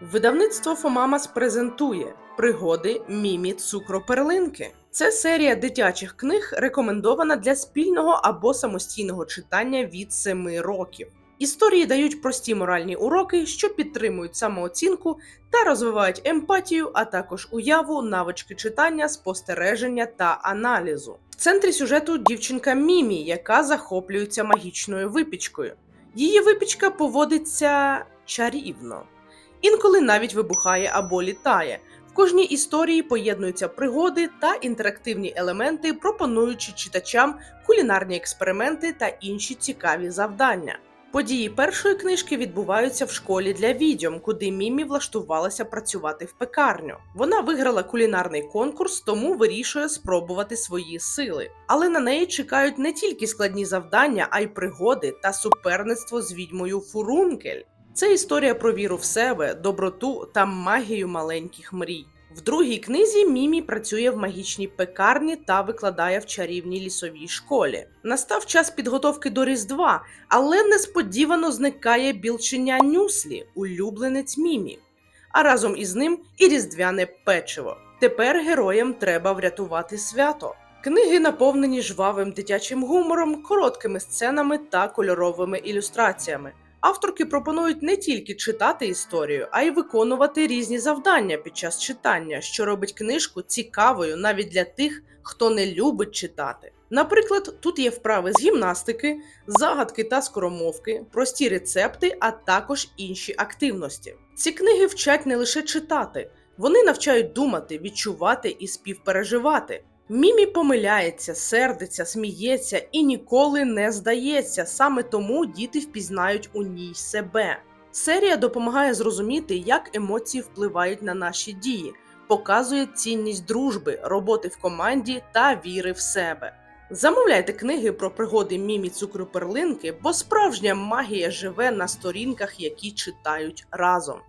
Видавництво Фомамас презентує пригоди Мімі Цукроперлинки. Це серія дитячих книг, рекомендована для спільного або самостійного читання від 7 років. Історії дають прості моральні уроки, що підтримують самооцінку та розвивають емпатію, а також уяву, навички читання, спостереження та аналізу. В центрі сюжету дівчинка Мімі, яка захоплюється магічною випічкою. Її випічка поводиться чарівно. Інколи навіть вибухає або літає. В кожній історії поєднуються пригоди та інтерактивні елементи, пропонуючи читачам кулінарні експерименти та інші цікаві завдання. Події першої книжки відбуваються в школі для відьом, куди Мімі влаштувалася працювати в пекарню. Вона виграла кулінарний конкурс, тому вирішує спробувати свої сили. Але на неї чекають не тільки складні завдання, а й пригоди та суперництво з відьмою Фурункель. Це історія про віру в себе, доброту та магію маленьких мрій. В другій книзі Мімі працює в магічній пекарні та викладає в чарівній лісовій школі. Настав час підготовки до Різдва, але несподівано зникає білченя Нюслі, улюбленець Мімі. А разом із ним і різдвяне печиво. Тепер героям треба врятувати свято. Книги наповнені жвавим дитячим гумором, короткими сценами та кольоровими ілюстраціями. Авторки пропонують не тільки читати історію, а й виконувати різні завдання під час читання, що робить книжку цікавою навіть для тих, хто не любить читати. Наприклад, тут є вправи з гімнастики, загадки та скоромовки, прості рецепти, а також інші активності. Ці книги вчать не лише читати, вони навчають думати, відчувати і співпереживати. Мімі помиляється, сердиться, сміється і ніколи не здається. Саме тому діти впізнають у ній себе. Серія допомагає зрозуміти, як емоції впливають на наші дії, показує цінність дружби, роботи в команді та віри в себе. Замовляйте книги про пригоди Мімі Цукроперлинки, бо справжня магія живе на сторінках, які читають разом.